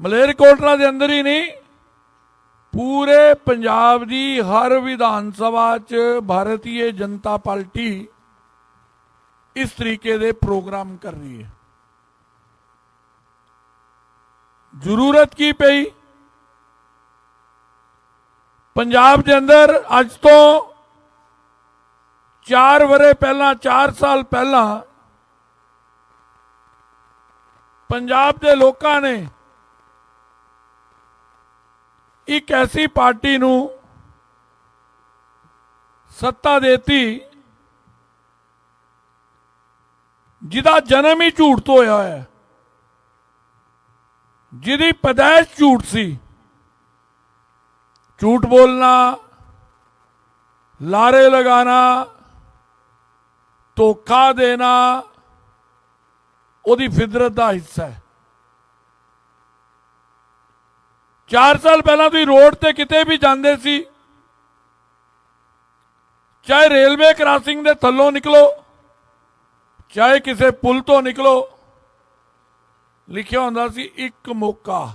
ਮਲੇਰਕੋਟਲਾ ਦੇ ਅੰਦਰ ਹੀ ਨਹੀਂ, ਪੂਰੇ ਪੰਜਾਬ ਦੀ ਹਰ ਵਿਧਾਨ ਸਭਾ 'ਚ ਭਾਰਤੀ ਜਨਤਾ ਪਾਰਟੀ ਇਸ ਤਰੀਕੇ ਦੇ ਪ੍ਰੋਗਰਾਮ ਕਰ ਰਹੀ ਹੈ। ਜ਼ਰੂਰਤ ਕੀ ਪਈ? ਪੰਜਾਬ ਦੇ ਅੰਦਰ ਅੱਜ ਤੋਂ 4 ਵਰੇ ਪਹਿਲਾਂ 4 ਸਾਲ ਪਹਿਲਾਂ ਪੰਜਾਬ ਦੇ ਲੋਕਾਂ ਨੇ ਇੱਕ ਐਸੀ ਪਾਰਟੀ ਨੂੰ ਸੱਤਾ ਦੇਤੀ ਜਿਹਦਾ ਜਨਮ ਹੀ ਝੂਠ ਤੋਂ ਹੋਇਆ ਹੈ। ਜਿਹਦੀ ਪੈਦਾਇਸ਼ ਝੂਠ ਸੀ। ਝੂਠ ਬੋਲਣਾ, ਲਾਰੇ ਲਗਾਣਾ ਧੋਖਾ ਦੇਣਾ, ਉਹਦੀ ਫਿਦਰਤ ਦਾ ਹਿੱਸਾ ਹੈ। 4 ਸਾਲ ਪਹਿਲਾਂ ਤੁਸੀਂ ਰੋਡ ਤੇ ਕਿਤੇ ਵੀ ਜਾਂਦੇ ਸੀ, ਚਾਹੇ ਰੇਲਵੇ ਕ੍ਰਾਸਿੰਗ ਦੇ ਥੱਲੋਂ ਨਿਕਲੋ, ਚਾਹੇ ਕਿਸੇ ਪੁਲ ਤੋਂ ਨਿਕਲੋ, ਲਿਖਿਆ ਹੁੰਦਾ ਸੀ, ਇੱਕ ਮੌਕਾ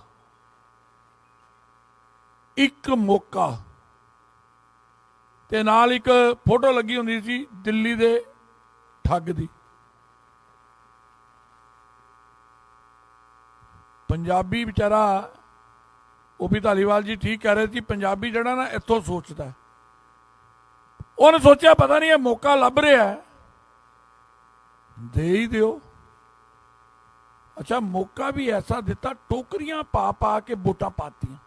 ਇੱਕ ਮੌਕਾ। ਤੇ ਨਾਲ ਇੱਕ ਫੋਟੋ ਲੱਗੀ ਹੁੰਦੀ ਸੀ, ਦਿੱਲੀ ਦੇ ਠੱਗ ਦੀ। ਪੰਜਾਬੀ ਵਿਚਾਰਾ ਉਹ ਵੀ ਧਾਲੀਵਾਲ ਜੀ ਠੀਕ ਕਹਿ ਰਹੇ ਸੀ, ਪੰਜਾਬੀ ਜਿਹੜਾ ਨਾ ਇੱਥੋਂ ਸੋਚਦਾ ਹੈ। ਉਹਨੇ ਸੋਚਿਆ ਪਤਾ ਨਹੀਂ ਇਹ ਮੌਕਾ ਲੱਭ ਰਿਹਾ ਹੈ। ਦੇ ਹੀ ਦਿਓ। ਅੱਛਾ, ਮੌਕਾ ਵੀ ਐਸਾ ਦਿੱਤਾ, ਟੋਕਰੀਆਂ ਪਾ ਪਾ ਕੇ ਵੋਟਾਂ ਪਾਤੀਆਂ।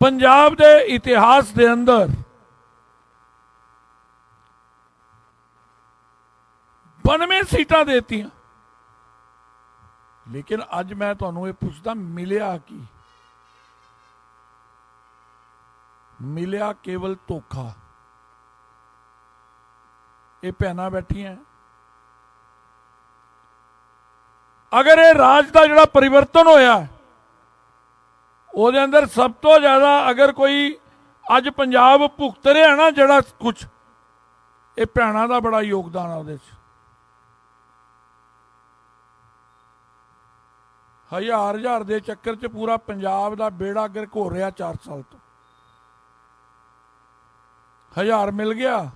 ਪੰਜਾਬ ਦੇ ਇਤਿਹਾਸ ਦੇ ਅੰਦਰ ਬਨਵੇਂ ਸੀਟਾਂ ਦੇਤੀਆਂ। ਲੇਕਿਨ ਅੱਜ ਮੈਂ ਤੁਹਾਨੂੰ ਇਹ ਪੁੱਛਦਾ, ਮਿਲਿਆ ਕੀ? ਮਿਲਿਆ ਕੇਵਲ ਧੋਖਾ। ਇਹ ਭੈਣਾਂ ਬੈਠੀਆਂ। ਅਗਰ ਇਹ ਰਾਜ ਦਾ ਜਿਹੜਾ ਪਰਿਵਰਤਨ ਹੋਇਆ, ਉਹਦੇ ਅੰਦਰ ਸਭ ਤੋਂ ਜ਼ਿਆਦਾ ਅਗਰ ਕੋਈ ਅੱਜ ਪੰਜਾਬ ਭੁਗਤ ਰਿਹਾ ਨਾ ਜਿਹੜਾ ਕੁਝ ਇਹ ਭੈਣਾਂ ਦਾ ਬੜਾ ਯੋਗਦਾਨ ਆ ਉਹਦੇ 'ਚ। ਹਜ਼ਾਰ ਹਜ਼ਾਰ ਦੇ ਚੱਕਰ 'ਚ ਪੂਰਾ ਪੰਜਾਬ ਦਾ ਬੇੜਾ ਗਿਰ ਘੋਰ ਰਿਹਾ 4 ਸਾਲ ਤੋਂ। ਹਜ਼ਾਰ ਮਿਲ ਗਿਆ।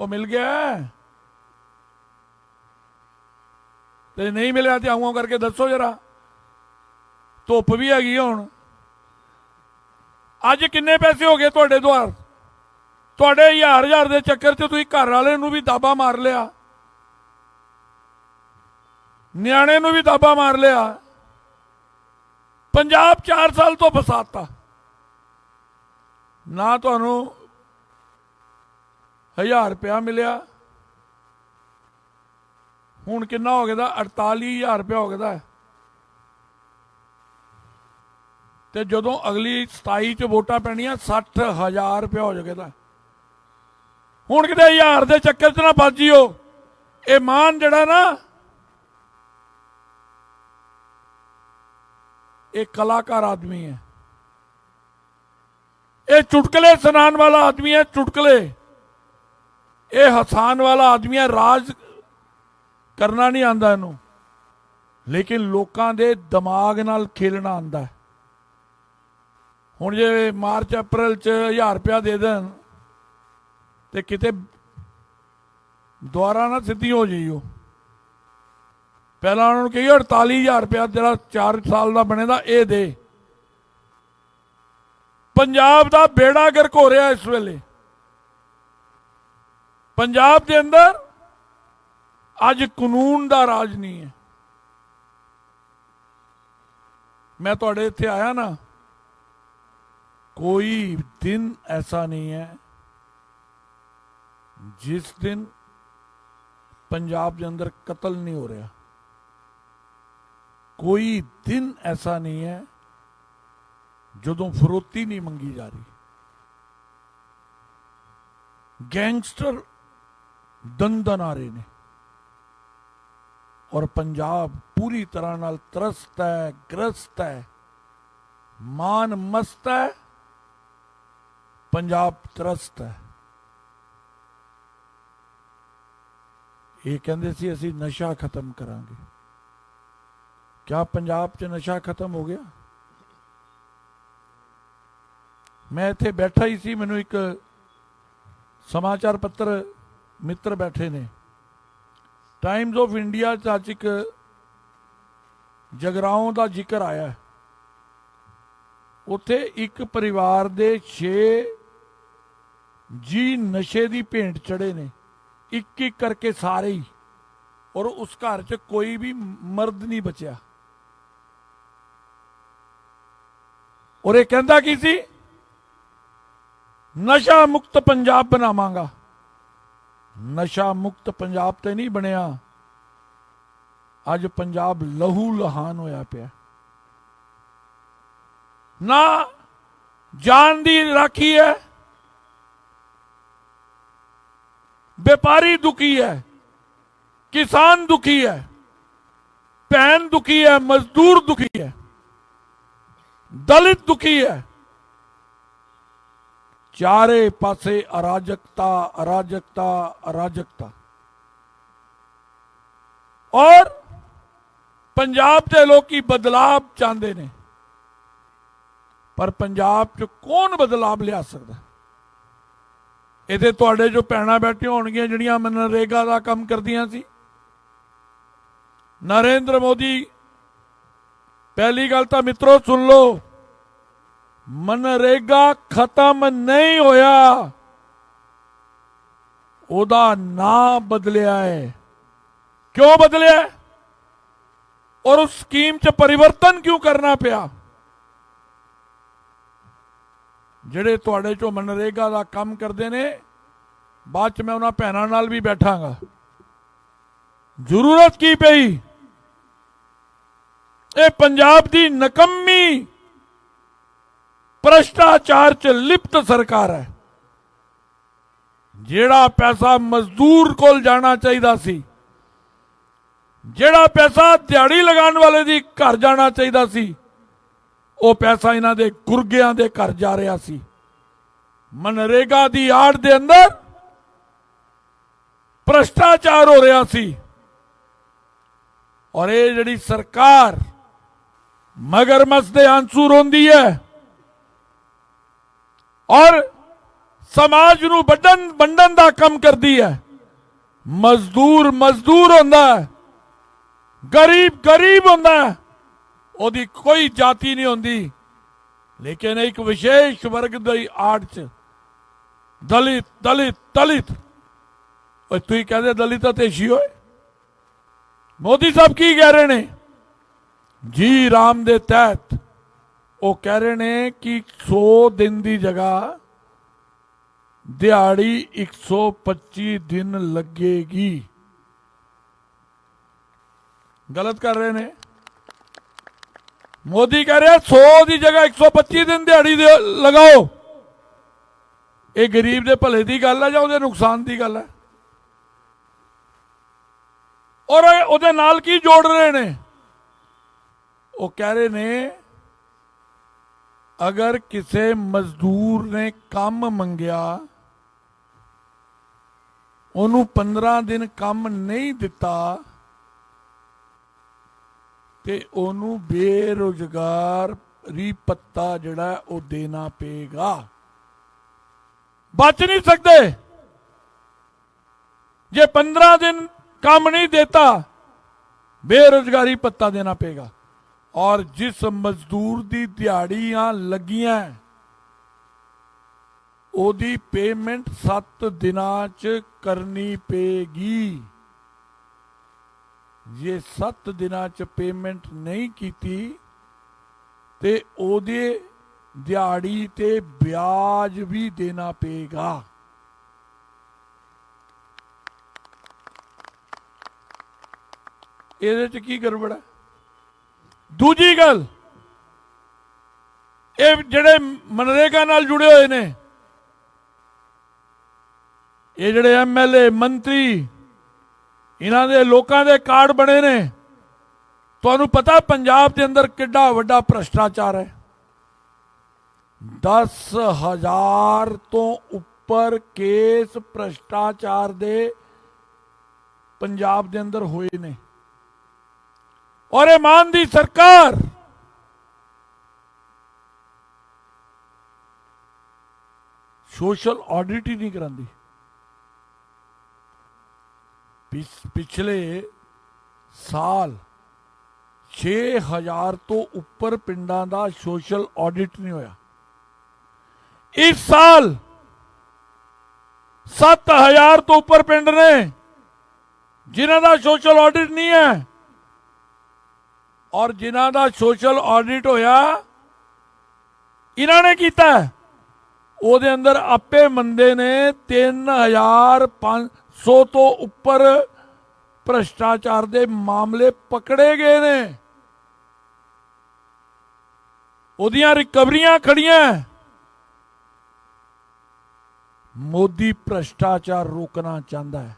ਉਹ ਮਿਲ ਗਿਆ। ਹੈ? ਤੇ ਨਹੀਂ ਮਿਲਿਆ ਤੇ ਆਉਂਗਾ ਕਰਕੇ ਦੱਸੋ ਜਰਾ। ਧੁੱਪ ਵੀ ਹੈਗੀ ਹੁਣ। ਅੱਜ ਕਿੰਨੇ ਪੈਸੇ ਹੋ ਗਏ ਤੁਹਾਡੇ ਦੁਆਰ? ਤੁਹਾਡੇ ਹਜ਼ਾਰ ਹਜ਼ਾਰ ਦੇ ਚੱਕਰ 'ਚ ਤੁਸੀਂ ਘਰ ਵਾਲੇ ਨੂੰ ਵੀ ਦਾਬਾ ਮਾਰ ਲਿਆ। ਨਿਆਣੇ ਨੂੰ ਵੀ ਦਾਬਾ ਮਾਰ ਲਿਆ। ਪੰਜਾਬ 4 ਸਾਲ ਤੋਂ ਫਸਾਤਾ। ਨਾ ਤੁਹਾਨੂੰ 1000 ਰੁਪਇਆ ਮਿਲਿਆ। ਹੁਣ ਕਿੰਨਾ ਹੋ ਗਿਆ ਦਾ 48000 ਰੁਪਇਆ ਹੋ ਗਿਆ ਦਾ ਤੇ ਜਦੋਂ ਅਗਲੀ 27 ਚ ਵੋਟਾਂ ਪੈਣੀਆਂ 60000 ਰੁਪਇਆ ਹੋ ਜਾਏਗਾ ਦਾ ਹੁਣ ਕਿਤੇ 1000 ਦੇ ਚੱਕਰ 'ਚ ਨਾ ਬਾਜੀਓ ਇਹ ਮਾਨ ਜਿਹੜਾ ਨਾ ਇਹ ਕਲਾਕਾਰ ਆਦਮੀ ਹੈ। ਇਹ ਚੁਟਕਲੇ ਸੁਣਾਉਣ ਵਾਲਾ ਆਦਮੀ ਹੈ, ਚੁਟਕਲੇ। ਇਹ ਹਸਾਨ ਵਾਲਾ ਆਦਮੀ ਹੈ, ਰਾਜ ਕਰਨਾ ਨਹੀਂ ਆਂਦਾ ਇਹਨੂੰ। ਲੇਕਿਨ ਲੋਕਾਂ ਦੇ ਦਿਮਾਗ ਨਾਲ ਖੇਲਣਾ ਆਂਦਾ ਹੈ। ਹੁਣ ਜੇ ਮਾਰਚ, ਅਪ੍ਰੈਲ ਚ 1000 ਰੁਪਇਆ ਦੇ ਦੇਣ ਤੇ ਕਿਤੇ ਦੁਆਰਾ ਨਾ ਸਿੱਧੀ ਹੋ ਜਾਈਓ। ਪਹਿਲਾਂ ਉਹਨਾਂ ਨੂੰ ਕਹੀਏ 48000 ਰੁਪਇਆ ਜਿਹੜਾ 4 ਸਾਲ ਦਾ ਬਣੇਦਾ ਇਹ ਦੇ। ਪੰਜਾਬ ਦਾ ਬੇੜਾ ਗਰਕ ਹੋ ਰਿਹਾ ਇਸ ਵੇਲੇ, ਪੰਜਾਬ ਦੇ ਅੰਦਰ ਅੱਜ ਕਾਨੂੰਨ ਦਾ ਰਾਜ ਨਹੀਂ ਹੈ। ਮੈਂ ਤੁਹਾਡੇ ਇੱਥੇ ਆਇਆ ਨਾ, ਕੋਈ ਦਿਨ ਐਸਾ ਨਹੀਂ ਹੈ ਜਿਸ ਦਿਨ ਪੰਜਾਬ ਦੇ ਅੰਦਰ ਕਤਲ ਨਹੀਂ ਹੋ ਰਿਹਾ। ਕੋਈ ਦਿਨ ਐਸਾ ਨਹੀਂ ਹੈ ਜਦੋਂ ਫਰੋਤੀ ਨਹੀਂ ਮੰਗੀ ਜਾ ਰਹੀ ਗੈਂਗਸਟਰ ਦੰਦਨ ਆ ਰਹੇ ਨੇ ਔਰ ਪੰਜਾਬ ਪੂਰੀ ਤਰ੍ਹਾਂ ਨਾਲ ਤਰਸਤ ਹੈ ਗ੍ਰਸਤ ਹੈ ਮਾਨ ਮਸਤ ਹੈ ਪੰਜਾਬ ਤਰਸਤ ਹੈ ਇਹ ਕਹਿੰਦੇ ਸੀ ਅਸੀਂ ਨਸ਼ਾ ਖਤਮ ਕਰਾਂਗੇ ਕਿਆ ਪੰਜਾਬ 'ਚ ਨਸ਼ਾ ਖਤਮ ਹੋ ਗਿਆ ਮੈਂ ਇੱਥੇ ਬੈਠਾ ਹੀ ਸੀ ਮੈਨੂੰ ਇੱਕ ਸਮਾਚਾਰ ਪੱਤਰ ਮਿੱਤਰ ਬੈਠੇ ਨੇ ਟਾਈਮਜ਼ ਆਫ ਇੰਡੀਆ 'ਚ ਅੱਜ ਇੱਕ ਜਗਰਾਉਂ ਦਾ ਜ਼ਿਕਰ ਆਇਆ ਉੱਥੇ ਇੱਕ ਪਰਿਵਾਰ ਦੇ 6 ਜੀ ਨਸ਼ੇ ਦੀ ਭੇਂਟ ਚੜੇ ਨੇ ਇੱਕ ਇੱਕ ਕਰਕੇ ਸਾਰੇ ਹੀ ਔਰ ਉਸ ਘਰ 'ਚ ਕੋਈ ਵੀ ਮਰਦ ਨਹੀਂ ਬਚਿਆ ਔਰ ਇਹ ਕਹਿੰਦਾ ਕੀ ਸੀ ਨਸ਼ਾ ਮੁਕਤ ਪੰਜਾਬ ਬਣਾਵਾਂਗਾ ਨਸ਼ਾ ਮੁਕਤ ਪੰਜਾਬ ਤੇ ਨਹੀਂ ਬਣਿਆ ਅੱਜ ਪੰਜਾਬ ਲਹੂ ਲਹਾਨ ਹੋਇਆ ਪਿਆ ਨਾ ਜਾਨ ਦੀ ਰਾਖੀ ਹੈ ਵਪਾਰੀ ਦੁਖੀ ਹੈ ਕਿਸਾਨ ਦੁਖੀ ਹੈ ਭੈਣ ਦੁਖੀ ਹੈ ਮਜ਼ਦੂਰ ਦੁਖੀ ਹੈ ਦਲਿਤ ਦੁਖੀ ਹੈ। ਚਾਰੇ ਪਾਸੇ ਅਰਾਜਕਤਾ ਅਰਾਜਕਤਾ ਅਰਾਜਕਤਾ। ਔਰ ਪੰਜਾਬ ਦੇ ਲੋਕੀ ਬਦਲਾਵ ਚਾਹੁੰਦੇ ਨੇ। ਪਰ ਪੰਜਾਬ 'ਚ ਕੌਣ ਬਦਲਾਵ ਲਿਆ ਸਕਦਾ? ਇਹਦੇ ਤੁਹਾਡੇ ਜੋ ਭੈਣਾਂ ਬੈਠੀਆਂ ਹੋਣਗੀਆਂ, ਜਿਹੜੀਆਂ ਮਨਰੇਗਾ ਦਾ ਕੰਮ ਕਰਦੀਆਂ ਸੀ। ਨਰਿੰਦਰ ਮੋਦੀ ਪਹਿਲੀ ਗੱਲ ਤਾਂ ਮਿੱਤਰੋ ਸੁਣ ਲਓ ਮਨਰੇਗਾ ਖਤਮ ਨਹੀਂ ਹੋਇਆ ਉਹਦਾ ਨਾਂ ਬਦਲਿਆ ਹੈ ਕਿਉਂ ਬਦਲਿਆ ਹੈ? ਔਰ ਉਸ ਸਕੀਮ 'ਚ ਪਰਿਵਰਤਨ ਕਿਉਂ ਕਰਨਾ ਪਿਆ ਜਿਹੜੇ ਤੁਹਾਡੇ ਚੋਂ ਮਨਰੇਗਾ ਦਾ ਕੰਮ ਕਰਦੇ ਨੇ ਬਾਅਦ 'ਚ ਮੈਂ ਉਹਨਾਂ ਭੈਣਾਂ ਨਾਲ ਵੀ ਬੈਠਾਂਗਾ ਜ਼ਰੂਰਤ ਕੀ ਪਈ ਇਹ ਪੰਜਾਬ ਦੀ ਨਕੰਮੀ ਭ੍ਰਸ਼ਟਾਚਾਰ 'ਚ ਲਿਪਤ ਸਰਕਾਰ ਹੈ। ਜਿਹੜਾ ਪੈਸਾ ਮਜ਼ਦੂਰ ਕੋਲ ਜਾਣਾ ਚਾਹੀਦਾ ਸੀ, ਜਿਹੜਾ ਪੈਸਾ ਦਿਹਾੜੀ ਲਗਾਉਣ ਵਾਲੇ ਦੀ ਘਰ ਜਾਣਾ ਚਾਹੀਦਾ ਸੀ, ਉਹ ਪੈਸਾ ਇਹਨਾਂ ਦੇ ਗੁਰਗਿਆਂ ਦੇ ਘਰ ਜਾ ਰਿਹਾ ਸੀ। ਮਨਰੇਗਾ ਦੀ ਆੜ ਦੇ ਅੰਦਰ ਭ੍ਰਸ਼ਟਾਚਾਰ ਹੋ ਰਿਹਾ ਸੀ। ਔਰ ਇਹ ਜਿਹੜੀ ਸਰਕਾਰ ਮਗਰਮੱਛ ਦੇ ਆਂਸੂ ਰੋਂਦੀ ਹੈ ਔਰ ਸਮਾਜ ਨੂੰ ਵੱਡਣ ਵੰਡਣ ਦਾ ਕੰਮ ਕਰਦੀ ਹੈ ਮਜ਼ਦੂਰ ਮਜ਼ਦੂਰ ਹੁੰਦਾ ਹੈ ਗਰੀਬ ਗਰੀਬ ਹੁੰਦਾ ਹੈ ਉਹਦੀ ਕੋਈ ਜਾਤੀ ਨਹੀਂ ਹੁੰਦੀ ਲੇਕਿਨ ਇੱਕ ਵਿਸ਼ੇਸ਼ ਵਰਗ ਦੀ ਆੜ ਚ ਦਲਿਤ ਦਲਿਤ ਦਲਿਤ ਓਏ ਤੁਸੀਂ ਕਹਿੰਦੇ ਦਲਿਤ ਅਤੇ ਸ਼ੀ ਹੋਏ ਮੋਦੀ ਸਾਹਿਬ ਕੀ ਕਹਿ ਰਹੇ ਨੇ ਜੀ ਰਾਮ ਦੇ ਤਹਿਤ ਉਹ ਕਹਿ ਰਹੇ ਨੇ ਕਿ 100 ਦਿਨ ਦੀ ਜਗ੍ਹਾ ਦਿਹਾੜੀ 125 ਦਿਨ ਲੱਗੇਗੀ। ਗਲਤ ਕਰ ਰਹੇ ਨੇ। ਮੋਦੀ ਕਹਿ ਰਿਹਾ 100 ਦੀ ਜਗ੍ਹਾ 125 ਦਿਨ ਦਿਹਾੜੀ ਦੇ ਲਗਾਓ। ਇਹ ਗਰੀਬ ਦੇ ਭਲੇ ਦੀ ਗੱਲ ਹੈ ਜਾਂ ਉਹਦੇ ਨੁਕਸਾਨ ਦੀ ਗੱਲ ਹੈ ਔਰ ਉਹਦੇ ਨਾਲ ਕੀ ਜੋੜ ਰਹੇ ਨੇ? ਉਹ ਕਹਿ ਰਹੇ ਨੇ, ਅਗਰ ਕਿਸੇ ਮਜ਼ਦੂਰ ਨੇ ਕੰਮ ਮੰਗਿਆ, ਉਹਨੂੰ 15 ਦਿਨ ਕੰਮ ਨਹੀਂ ਦਿੱਤਾ, ਤੇ ਉਹਨੂੰ ਬੇਰੁਜ਼ਗਾਰੀ ਪੱਤਾ ਜਿਹੜਾ ਉਹ ਦੇਣਾ ਪਏਗਾ। ਬਚ ਨਹੀਂ ਸਕਦੇ। ਜੇ 15 ਦਿਨ ਕੰਮ ਨਹੀਂ ਦੇਤਾ, ਬੇਰੁਜ਼ਗਾਰੀ ਪੱਤਾ ਦੇਣਾ ਪਏਗਾ। ਔਰ ਜਿਸ ਮਜ਼ਦੂਰ ਦੀ ਦਿਹਾੜੀਆਂ ਲੱਗੀਆਂ, ਉਹਦੀ ਪੇਮੈਂਟ 7 ਦਿਨਾਂ ਚ ਕਰਨੀ ਪਏਗੀ। ਜੇ 7 ਦਿਨਾਂ ਚ ਪੇਮੈਂਟ ਨਹੀਂ ਕੀਤੀ, ਤੇ ਉਹਦੇ ਦਿਹਾੜੀ ਤੇ ਵਿਆਜ ਵੀ ਦੇਣਾ ਪਏਗਾ। ਇਹਦੇ ਚ ਕੀ ਗੜਬੜ ਹੈ? ਦੂਜੀ ਗੱਲ, ਇਹ ਜਿਹੜੇ ਮਨਰੇਗਾ ਨਾਲ ਜੁੜੇ ਹੋਏ ਨੇ, ਇਹ ਜਿਹੜੇ ਐਮਐਲਏ ਮੰਤਰੀ, ਇਹਨਾਂ ਦੇ ਲੋਕਾਂ ਦੇ ਕਾਰਡ ਬਣੇ ਨੇ, ਤੁਹਾਨੂੰ ਪਤਾ ਪੰਜਾਬ ਦੇ ਅੰਦਰ ਕਿੱਡਾ ਵੱਡਾ ਭ੍ਰਸ਼ਟਾਚਾਰ ਹੈ। 10000 ਤੋਂ ਉੱਪਰ ਕੇਸ ਭ੍ਰਸ਼ਟਾਚਾਰ ਦੇ ਪੰਜਾਬ ਦੇ ਅੰਦਰ ਹੋਏ ਨੇ। ਔਰ ਇਹ ਮਾਨ ਦੀ ਸਰਕਾਰ। ਸੋਸ਼ਲ ਆਡਿਟ ਹੀ ਨਹੀਂ ਕਰਾਂਦੀ। ਪਿਛਲੇ ਸਾਲ 6000 ਤੋਂ ਉੱਪਰ ਪਿੰਡਾਂ ਦਾ ਸੋਸ਼ਲ ਆਡਿਟ ਨਹੀਂ ਹੋਇਆ। ਇਸ ਸਾਲ 7000 ਤੋਂ ਉੱਪਰ ਪਿੰਡ ਨੇ, ਜਿਨ੍ਹਾਂ ਦਾ ਸੋਸ਼ਲ ਆਡਿਟ ਨਹੀਂ ਹੈ। ਔਰ ਜਿਨ੍ਹਾਂ ਦਾ ਸੋਸ਼ਲ ਆਡਿਟ ਹੋਇਆ, ਇਹਨਾਂ ਨੇ ਕੀਤਾ ਉਹਦੇ ਅੰਦਰ ਆਪੇ ਮੰਦੇ ਨੇ 3500 ਤੋਂ ਉੱਪਰ ਭ੍ਰਸ਼ਟਾਚਾਰ ਦੇ ਮਾਮਲੇ ਪਕੜੇ ਗਏ ਨੇ। ਉਹਦੀਆਂ ਰਿਕਵਰੀਆਂ ਖੜੀਆਂ ਮੋਦੀ ਭ੍ਰਸ਼ਟਾਚਾਰ ਰੋਕਣਾ ਚਾਹੁੰਦਾ ਹੈ।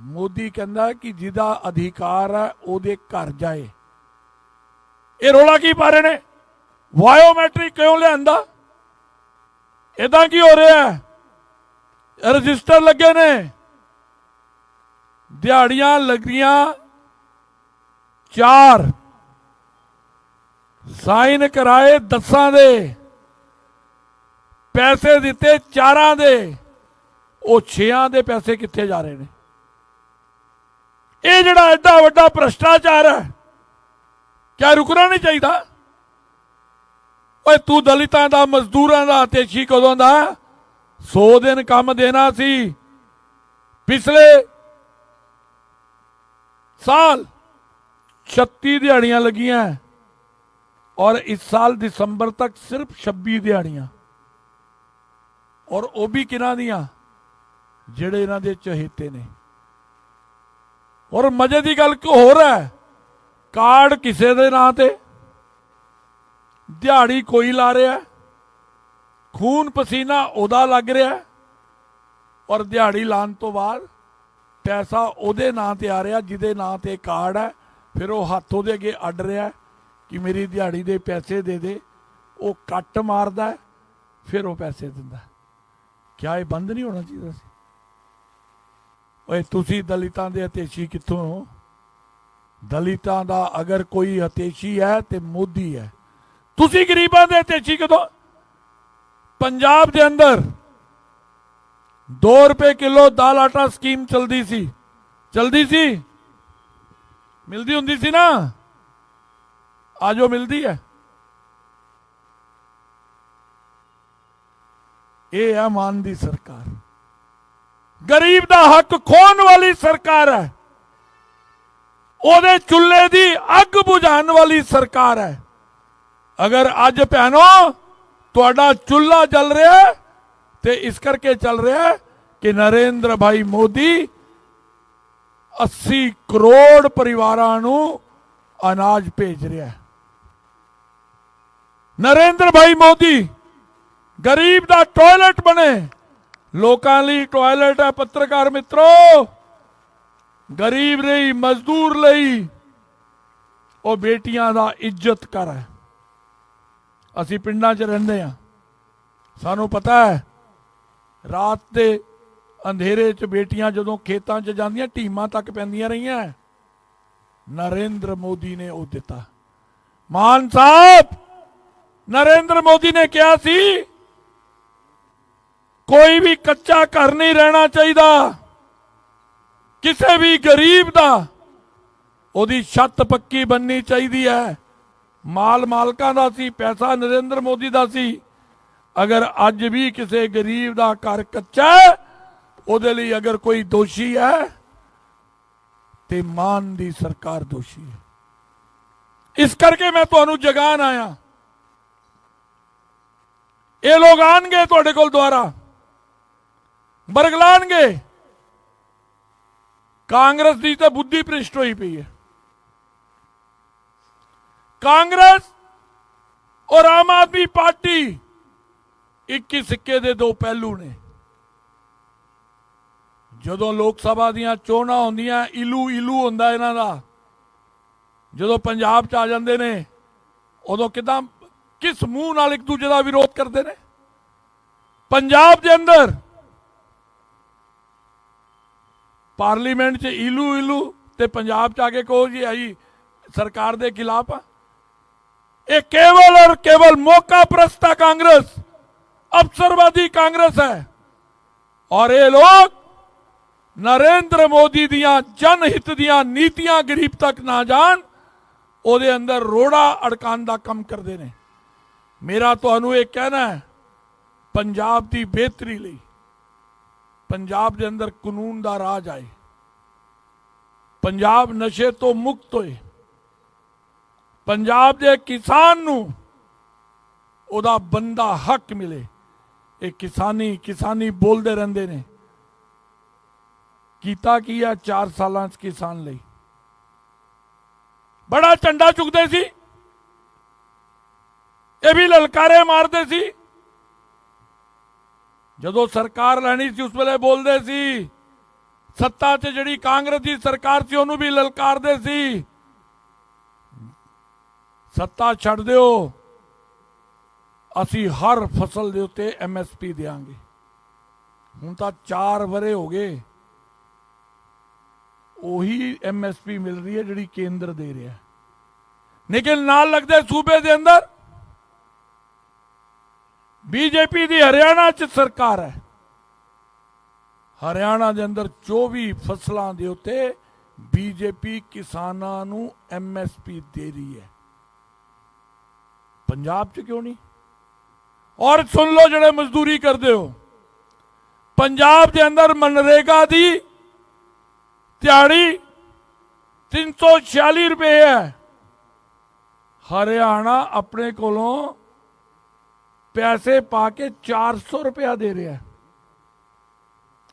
ਮੋਦੀ ਕਹਿੰਦਾ ਕਿ ਜਿਹਦਾ ਅਧਿਕਾਰ ਹੈ, ਉਹਦੇ ਘਰ ਜਾਏ। ਇਹ ਰੋਲਾ ਕੀ ਪਾ ਰਹੇ ਨੇ? ਬਾਇਓਮੈਟ੍ਰਿਕ ਕਿਉਂ ਲਿਆਂਦਾ? ਇਦਾਂ ਕੀ ਹੋ ਰਿਹਾ ਹੈ? ਰਜਿਸਟਰ ਲੱਗੇ ਨੇ। ਦਿਹਾੜੀਆਂ ਲੱਗੀਆਂ ਚਾਰ। ਸਾਈਨ ਕਰਾਏ ਦਸਾਂ ਦੇ। ਪੈਸੇ ਦਿੱਤੇ ਚਾਰਾਂ ਦੇ। ਉਹ ਛੇਆਂ ਦੇ ਪੈਸੇ ਕਿੱਥੇ ਜਾ ਰਹੇ ਨੇ? ਇਹ ਜਿਹੜਾ ਐਡਾ ਵੱਡਾ ਭ੍ਰਸ਼ਟਾਚਾਰ ਹੈ, ਕਿਆ ਰੁਕਣਾ ਨਹੀਂ ਚਾਹੀਦਾ? ਓਏ ਤੂੰ ਦਲਿਤਾਂ ਦਾ, ਮਜ਼ਦੂਰਾਂ ਦਾ, ਤੇਸ਼ੀ ਕਦੋਂ ਦਾ? 100 ਦਿਨ ਕੰਮ ਦੇਣਾ ਸੀ। ਪਿਛਲੇ ਸਾਲ 36 ਦਿਹਾੜੀਆਂ ਲੱਗੀਆਂ ਔਰ ਇਸ ਸਾਲ ਦਸੰਬਰ ਤੱਕ ਸਿਰਫ 26 ਦਿਹਾੜੀਆਂ। ਔਰ ਉਹ ਵੀ ਕਿਹਨਾਂ ਦੀਆਂ? ਜਿਹੜੇ ਇਹਨਾਂ ਦੇ ਚਹੇਤੇ ਨੇ। ਔਰ ਮਜ਼ੇ ਦੀ ਗੱਲ ਕੋ ਹੋਰ ਹੈ। ਕਾਰਡ ਕਿਸੇ ਦੇ ਨਾਂ ਤੇ। ਦਿਹਾੜੀ ਕੋਈ ਲਾ ਰਿਹਾ ਖੂਨ ਪਸੀਨਾ ਉਹਦਾ ਲੱਗ ਰਿਹਾ ਔਰ ਦਿਹਾੜੀ ਲਾਣ ਤੋਂ ਬਾਅਦ ਪੈਸਾ ਉਹਦੇ ਨਾਂ ਤੇ ਆ ਰਿਹਾ, ਜਿਹਦੇ ਨਾਂ ਤੇ ਕਾਰਡ ਹੈ। ਫਿਰ ਉਹ ਹੱਥ ਉਹਦੇ ਅੱਗੇ ਅੱਡ ਰਿਹਾ ਕਿ ਮੇਰੀ ਦਿਹਾੜੀ ਦੇ ਪੈਸੇ ਦੇ ਦੇ। ਉਹ ਕੱਟ ਮਾਰਦਾ ਫਿਰ ਉਹ ਪੈਸੇ ਦਿੰਦਾ ਕਿਆ ਇਹ ਬੰਦ ਨਹੀਂ ਹੋਣਾ ਚਾਹੀਦਾ ਸੀ? ਓਏ, ਤੁਸੀਂ ਦਲਿਤਾਂ ਦੇ ਹਤੇਸ਼ੀ ਕਿੱਥੋਂ ਹੋ? ਦਲਿਤਾਂ ਦਾ ਅਗਰ ਕੋਈ ਹਤੇਸ਼ੀ ਹੈ ਤੇ ਮੋਦੀ ਹੈ। ਤੁਸੀਂ ਗਰੀਬਾਂ ਦੇ ਹਤੇਸ਼ੀ ਕਦੋਂ ਪੰਜਾਬ ਦੇ ਅੰਦਰ 2 ਰੁਪਏ ਕਿਲੋ ਦਾਲ ਆਟਾ ਸਕੀਮ ਚਲਦੀ ਸੀ। ਚਲਦੀ ਸੀ? ਮਿਲਦੀ ਹੁੰਦੀ ਸੀ ਨਾ? ਆਜੋ, ਮਿਲਦੀ ਹੈ। ਇਹ ਹੈ ਮਾਨ ਦੀ ਸਰਕਾਰ। ਗਰੀਬ ਦਾ ਹੱਕ ਖੋਣ ਵਾਲੀ ਸਰਕਾਰ ਹੈ। ਉਹਦੇ ਚੁੱਲ੍ਹੇ ਦੀ ਅੱਗ ਬੁਝਾਉਣ ਵਾਲੀ ਸਰਕਾਰ ਹੈ। ਅਗਰ ਅੱਜ ਭੈਣੋ, ਤੁਹਾਡਾ ਚੁੱਲ੍ਹਾ ਜਲ ਰਿਹਾ ਤੇ ਇਸ ਕਰਕੇ ਚੱਲ ਰਿਹਾ ਕਿ ਨਰਿੰਦਰ ਭਾਈ ਮੋਦੀ 80 ਕਰੋੜ ਪਰਿਵਾਰਾਂ ਨੂੰ ਅਨਾਜ ਭੇਜ ਰਿਹਾ ਨਰਿੰਦਰ ਭਾਈ ਮੋਦੀ ਗਰੀਬ ਦਾ ਟਾਇਲਟ ਬਣੇ। ਲੋਕਾਂ ਲਈ ਟਾਇਲਟ ਹੈ ਪੱਤਰਕਾਰ ਮਿੱਤਰੋ। ਗਰੀਬ ਲਈ, ਮਜ਼ਦੂਰ ਲਈ ਉਹ ਬੇਟੀਆਂ ਦਾ ਇੱਜ਼ਤ ਕਰ ਹੈ। ਅਸੀਂ ਪਿੰਡਾਂ 'ਚ ਰਹਿੰਦੇ ਆ ਸਾਨੂੰ ਪਤਾ ਹੈ, ਰਾਤ ਦੇ ਅੰਧੇਰੇ 'ਚ ਬੇਟੀਆਂ ਜਦੋਂ ਖੇਤਾਂ 'ਚ ਜਾਂਦੀਆਂ ਟੀਮਾਂ ਤੱਕ ਪੈਂਦੀਆਂ ਰਹੀਆਂ। ਨਰਿੰਦਰ ਮੋਦੀ ਨੇ ਉਹ ਦਿੱਤਾ। ਮਾਨ ਸਾਹਿਬ, ਨਰਿੰਦਰ ਮੋਦੀ ਨੇ ਕਿਹਾ ਸੀ ਕੋਈ ਵੀ ਕੱਚਾ ਘਰ ਨਹੀਂ ਰਹਿਣਾ ਚਾਹੀਦਾ। ਕਿਸੇ ਵੀ ਗਰੀਬ ਦਾ ਉਹਦੀ ਛੱਤ ਪੱਕੀ ਬੰਨੀ ਚਾਹੀਦੀ ਹੈ। ਮਾਲ ਮਾਲਕਾਂ ਦਾ ਸੀ, ਪੈਸਾ ਨਰਿੰਦਰ ਮੋਦੀ ਦਾ ਸੀ। ਅਗਰ ਅੱਜ ਵੀ ਕਿਸੇ ਗਰੀਬ ਦਾ ਘਰ ਕੱਚਾ ਉਹਦੇ ਲਈ ਅਗਰ ਕੋਈ ਦੋਸ਼ੀ ਹੈ, ਤੇ ਮਾਨ ਦੀ ਸਰਕਾਰ ਦੋਸ਼ੀ ਹੈ। ਇਸ ਕਰਕੇ ਮੈਂ ਤੁਹਾਨੂੰ ਜਗਾਨ ਆਇਆ। ਇਹ ਲੋਕ ਆਣਗੇ ਤੁਹਾਡੇ ਕੋਲ ਦੁਆਰਾ। ਬਰਗਲਾਣਗੇ ਕਾਂਗਰਸ ਦੀ ਤਾਂ ਬੁੱਧੀ ਭ੍ਰਿਸ਼ਟ ਹੋਈ ਪਈ ਹੈ ਕਾਂਗਰਸ ਔਰ ਆਮ ਆਦਮੀ ਪਾਰਟੀ ਇੱਕ ਹੀ ਸਿੱਕੇ ਦੇ ਦੋ ਪਹਿਲੂ ਨੇ ਜਦੋਂ ਲੋਕ ਸਭਾ ਦੀਆਂ ਚੋਣਾਂ ਹੁੰਦੀਆਂ ਇਲੂ ਇਲੂ ਹੁੰਦਾ ਇਹਨਾਂ ਦਾ ਜਦੋਂ ਪੰਜਾਬ ਚ ਆ ਜਾਂਦੇ ਨੇ ਉਦੋਂ ਕਿਦਾਂ ਕਿਸ ਮੂੰਹ ਨਾਲ ਇੱਕ ਦੂਜੇ ਦਾ ਵਿਰੋਧ ਕਰਦੇ ਨੇ ਪੰਜਾਬ ਦੇ ਅੰਦਰ ਪਾਰਲੀਮੈਂਟ 'ਚ ਇਲੂ ਇਲੂ ਤੇ ਪੰਜਾਬ 'ਚ ਆ ਕੇ ਕਹੋ ਜੀ, ਆਈ ਸਰਕਾਰ ਦੇ ਖਿਲਾਫ ਆ। ਇਹ ਕੇਵਲ ਔਰ ਕੇਵਲ ਮੌਕਾ ਪ੍ਰਸਤਾ ਕਾਂਗਰਸ, ਅਫਸਰਵਾਦੀ ਕਾਂਗਰਸ ਹੈ। ਔਰ ਇਹ ਲੋਕ ਨਰਿੰਦਰ ਮੋਦੀ ਦੀਆਂ ਜਨ ਹਿੱਤ ਦੀਆਂ ਨੀਤੀਆਂ ਗਰੀਬ ਤੱਕ ਨਾ ਜਾਣ, ਉਹਦੇ ਅੰਦਰ ਰੋੜਾ ਅੜਕਾਉਣ ਦਾ ਕੰਮ ਕਰਦੇ ਨੇ। ਮੇਰਾ ਤੁਹਾਨੂੰ ਇਹ ਕਹਿਣਾ ਹੈ, ਪੰਜਾਬ ਦੀ ਬਿਹਤਰੀ ਲਈ ਪੰਜਾਬ ਦੇ ਅੰਦਰ ਕਾਨੂੰਨ ਦਾ ਰਾਜ ਆਏ। ਪੰਜਾਬ ਨਸ਼ੇ ਤੋਂ ਮੁਕਤ ਹੋਏ। ਪੰਜਾਬ ਦੇ ਕਿਸਾਨ ਨੂੰ ਉਹਦਾ ਬੰਦਾ ਹੱਕ ਮਿਲੇ। ਇਹ ਕਿਸਾਨੀ ਕਿਸਾਨੀ ਬੋਲਦੇ ਰਹਿੰਦੇ ਨੇ। ਕੀਤਾ ਕੀ ਆ 4 ਸਾਲਾਂ ਚ ਕਿਸਾਨ ਲਈ। ਬੜਾ ਝੰਡਾ ਚੁੱਕਦੇ ਸੀ। ਇਹ ਵੀ ਲਲਕਾਰੇ ਮਾਰਦੇ ਸੀ। ਜਦੋਂ ਸਰਕਾਰ ਲੈਣੀ ਸੀ, ਉਸ ਵੇਲੇ ਬੋਲਦੇ ਸੀ, ਸੱਤਾ 'ਚ ਜਿਹੜੀ ਕਾਂਗਰਸ ਦੀ ਸਰਕਾਰ ਸੀ, ਉਹਨੂੰ ਵੀ ਲਲਕਾਰਦੇ ਸੀ। ਸੱਤਾ ਛੱਡ ਦਿਓ, ਅਸੀਂ ਹਰ ਫਸਲ ਦੇ ਉੱਤੇ ਐਮਐਸਪੀ ਦੇਾਂਗੇ ਹੁਣ ਤਾਂ 4 ਵਰੇ ਹੋ ਗਏ, ਉਹੀ ਐਮਐਸਪੀ ਮਿਲ ਰਹੀ ਹੈ ਜਿਹੜੀ ਕੇਂਦਰ ਦੇ ਰਿਹਾ। ਲੇਕਿਨ ਨਾਲ ਲੱਗਦੇ ਸੂਬੇ ਦੇ ਅੰਦਰ ਬੀਜੇਪੀ ਦੀ ਹਰਿਆਣਾ 'ਚ ਸਰਕਾਰ ਹੈ। ਹਰਿਆਣਾ ਦੇ ਅੰਦਰ 24 ਫਸਲਾਂ ਦੇ ਉੱਤੇ ਬੀਜੇਪੀ ਕਿਸਾਨਾਂ ਨੂੰ ਐਮਐਸਪੀ ਦੇ ਰਹੀ ਹੈ। ਪੰਜਾਬ 'ਚ ਕਿਉਂ ਨਹੀਂ? ਔਰ ਸੁਣ ਲਓ ਜਿਹੜੇ ਮਜ਼ਦੂਰੀ ਕਰਦੇ ਹੋ। ਪੰਜਾਬ ਦੇ ਅੰਦਰ ਮਨਰੇਗਾ ਦੀ ਦਿਹਾੜੀ 346 ਰੁਪਏ ਹੈ। ਹਰਿਆਣਾ ਆਪਣੇ ਕੋਲੋਂ ਪੈਸੇ ਪਾ ਕੇ 400 ਰੁਪਇਆ ਦੇ ਰਿਹਾ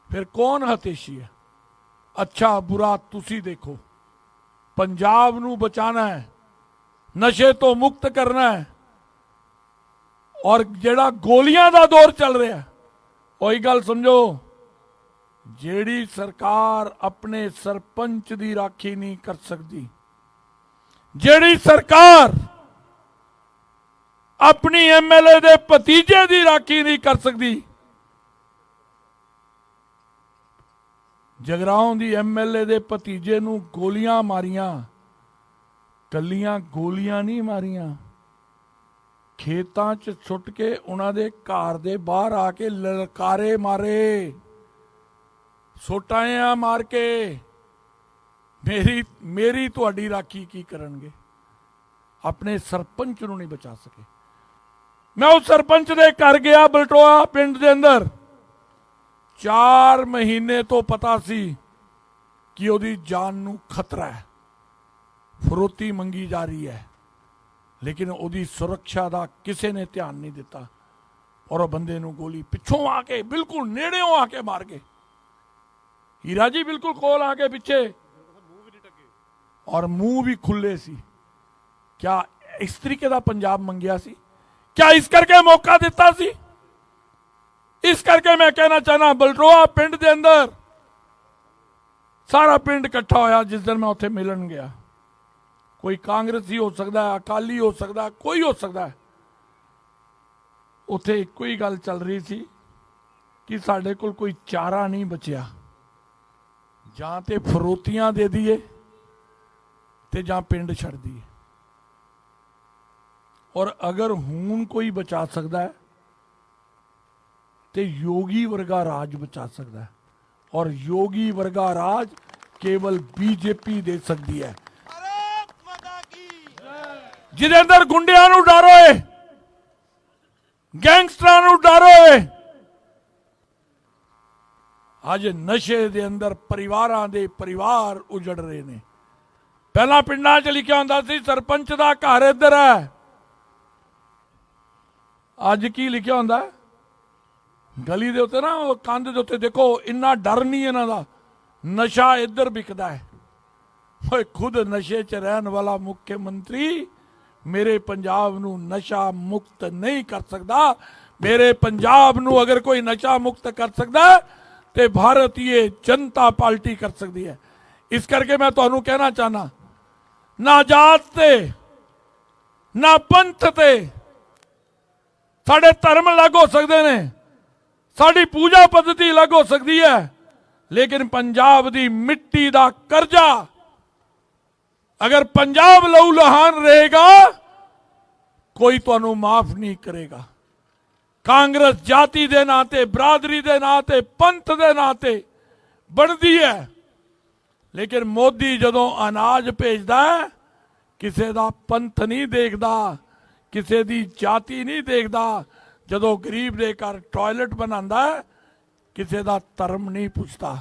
ਫਿਰ ਕੌਣ ਹਤੇਸ਼ੀ ਹੈ? ਅੱਛਾ, ਬੁਰਾ ਤੁਸੀਂ ਦੇਖੋ। ਪੰਜਾਬ ਨੂੰ ਬਚਾਣਾ ਹੈ, ਨਸ਼ੇ ਤੋਂ ਮੁਕਤ ਕਰਨਾ ਹੈ ਔਰ ਜਿਹੜਾ ਗੋਲੀਆਂ ਦਾ ਦੌਰ ਚੱਲ ਰਿਹਾ ਉਹੀ ਗੱਲ ਸਮਝੋ। ਜਿਹੜੀ ਸਰਕਾਰ ਆਪਣੇ ਸਰਪੰਚ ਦੀ ਰਾਖੀ ਨਹੀਂ ਕਰ ਸਕਦੀ, ਜਿਹੜੀ ਸਰਕਾਰ ਆਪਣੀ ਐਮਐਲਏ ਦੇ ਭਤੀਜੇ ਦੀ ਰਾਖੀ ਨਹੀਂ ਕਰ ਸਕਦੀ। ਜਗਰਾਉਂ ਦੀ ਐਮਐਲਏ ਦੇ ਭਤੀਜੇ ਨੂੰ ਗੋਲੀਆਂ ਮਾਰੀਆਂ। ਕੱਲੀਆਂ ਗੋਲੀਆਂ ਨਹੀਂ ਮਾਰੀਆਂ। ਖੇਤਾਂ 'ਚ ਛੁੱਟ ਕੇ ਉਹਨਾਂ ਦੇ ਘਰ ਦੇ ਬਾਹਰ ਆ ਕੇ ਲਲਕਾਰੇ ਮਾਰੇ। ਸੋਟਾਇਆ ਮਾਰ ਕੇ ਮੇਰੀ ਮੇਰੀ ਤੁਹਾਡੀ ਰਾਖੀ ਕੀ ਕਰਨਗੇ? ਆਪਣੇ ਸਰਪੰਚ ਨੂੰ ਨਹੀਂ ਬਚਾ ਸਕੇ। ਮੈਂ ਉਸ ਸਰਪੰਚ ਦੇ ਘਰ ਗਿਆ ਬਲਟੋਆ ਪਿੰਡ ਦੇ ਅੰਦਰ। 4 ਮਹੀਨੇ ਤੋਂ ਪਤਾ ਸੀ ਕਿ ਉਹਦੀ ਜਾਨ ਨੂੰ ਖਤਰਾ ਹੈ। ਫਰੋਤੀ ਮੰਗੀ ਜਾ ਰਹੀ ਹੈ, ਲੇਕਿਨ ਉਹਦੀ ਸੁਰੱਖਿਆ ਦਾ ਕਿਸੇ ਨੇ ਧਿਆਨ ਨਹੀਂ ਦਿੱਤਾ ਔਰ ਉਹ ਬੰਦੇ ਨੂੰ ਗੋਲੀ ਪਿੱਛੋਂ ਆ ਕੇ, ਬਿਲਕੁਲ ਨੇੜਿਓਂ ਆ ਕੇ ਮਾਰ ਗਏ। ਹੀਰਾ ਜੀ ਬਿਲਕੁਲ ਕੋਲ ਆ ਕੇ ਪਿੱਛੇ। ਔਰ ਮੂੰਹ ਵੀ ਖੁੱਲੇ ਸੀ। ਕਿਆ ਇਸ ਤਰੀਕੇ ਦਾ ਪੰਜਾਬ ਮੰਗਿਆ ਸੀ? ਕਿਆ ਇਸ ਕਰਕੇ ਮੌਕਾ ਦਿੱਤਾ ਸੀ ਇਸ ਕਰਕੇ ਮੈਂ ਕਹਿਣਾ ਚਾਹਨਾ ਬਲਟੋਆ ਪਿੰਡ ਦੇ ਅੰਦਰ ਸਾਰਾ ਪਿੰਡ ਇਕੱਠਾ ਹੋਇਆ ਜਿਸ ਦਿਨ ਮੈਂ ਉੱਥੇ ਮਿਲਣ ਗਿਆ ਕੋਈ ਕਾਂਗਰਸੀ ਹੋ ਸਕਦਾ ਅਕਾਲੀ ਹੋ ਸਕਦਾ ਕੋਈ ਹੋ ਸਕਦਾ ਉੱਥੇ ਇੱਕੋ ਹੀ ਗੱਲ ਚੱਲ ਰਹੀ ਸੀ ਕਿ ਸਾਡੇ ਕੋਲ ਕੋਈ ਚਾਰਾ ਨਹੀਂ ਬਚਿਆ ਜਾਂ ਤੇ ਫਰੋਤੀਆਂ ਦੇ ਦਈਏ ਤੇ ਜਾਂ ਪਿੰਡ ਛੱਡ ਦਈਏ ਔਰ ਅਗਰ ਹੁਣ ਕੋਈ ਬਚਾ ਸਕਦਾ ਤੇ ਯੋਗੀ ਵਰਗਾ ਰਾਜ ਬਚਾ ਸਕਦਾ ਔਰ ਯੋਗੀ ਵਰਗਾ ਰਾਜ ਕੇਵਲ ਬੀਜੇਪੀ ਦੇ ਸਕਦੀ ਹੈ। ਜਿਹਦੇ ਅੰਦਰ ਗੁੰਡਿਆਂ ਨੂੰ ਡਰ ਹੋਏ ਗੈਂਗਸਟਰਾਂ ਨੂੰ ਡਰ ਹੋਏ ਅੱਜ ਨਸ਼ੇ ਦੇ ਅੰਦਰ ਪਰਿਵਾਰਾਂ ਦੇ ਪਰਿਵਾਰ ਉਜੜ ਰਹੇ ਨੇ। ਪਹਿਲਾਂ ਪਿੰਡਾਂ 'ਚ ਲਿਖਿਆ ਹੁੰਦਾ ਸੀ ਸਰਪੰਚ ਦਾ ਘਰ ਇੱਧਰ ਹੈ। ਅੱਜ ਕੀ ਲਿਖਿਆ ਹੁੰਦਾ? ਗਲੀ ਦੇ ਉੱਤੇ ਨਾ, ਉਹ ਕੰਧ ਦੇ ਉੱਤੇ ਦੇਖੋ, ਇੰਨਾ ਡਰ ਨਹੀਂ ਇਹਨਾਂ ਦਾ। ਨਸ਼ਾ ਇੱਧਰ ਵਿਕਦਾ ਹੈ। ਓਏ, ਖੁਦ ਨਸ਼ੇ 'ਚ ਰਹਿਣ ਵਾਲਾ ਮੁੱਖ ਮੰਤਰੀ ਮੇਰੇ ਪੰਜਾਬ ਨੂੰ ਨਸ਼ਾ ਮੁਕਤ ਨਹੀਂ ਕਰ ਸਕਦਾ। ਮੇਰੇ ਪੰਜਾਬ ਨੂੰ ਅਗਰ ਕੋਈ ਨਸ਼ਾ ਮੁਕਤ ਕਰ ਸਕਦਾ ਤੇ ਭਾਰਤੀਏ ਜਨਤਾ ਪਾਰਟੀ ਕਰ ਸਕਦੀ ਹੈ। ਇਸ ਕਰਕੇ ਮੈਂ ਤੁਹਾਨੂੰ ਕਹਿਣਾ ਚਾਹਨਾ ਨਾ ਜਾਤ ਤੇ, ਨਾ ਪੰਥ ਤੇ साढ़े धर्म अलग हो सकते हैं साड़ी पूजा पद्धति अलग हो सकती है लेकिन पंजाब की मिट्टी का कर्जा अगर पंजाब लहू लहान रहेगा कोई तो माफ़ नहीं करेगा कांग्रेस जाति के नाते बरादरी के नाते पंथ के नाते बनती है लेकिन मोदी जदों अनाज भेजता है किसी का पंथ नहीं देखता ਕਿਸੇ ਦੀ ਜਾਤੀ ਨਹੀਂ ਦੇਖਦਾ, ਜਦੋਂ ਗਰੀਬ ਦੇ ਘਰ ਟਾਇਲਟ ਬਣਾਉਂਦਾ, ਕਿਸੇ ਦਾ ਧਰਮ ਨਹੀਂ ਪੁੱਛਦਾ।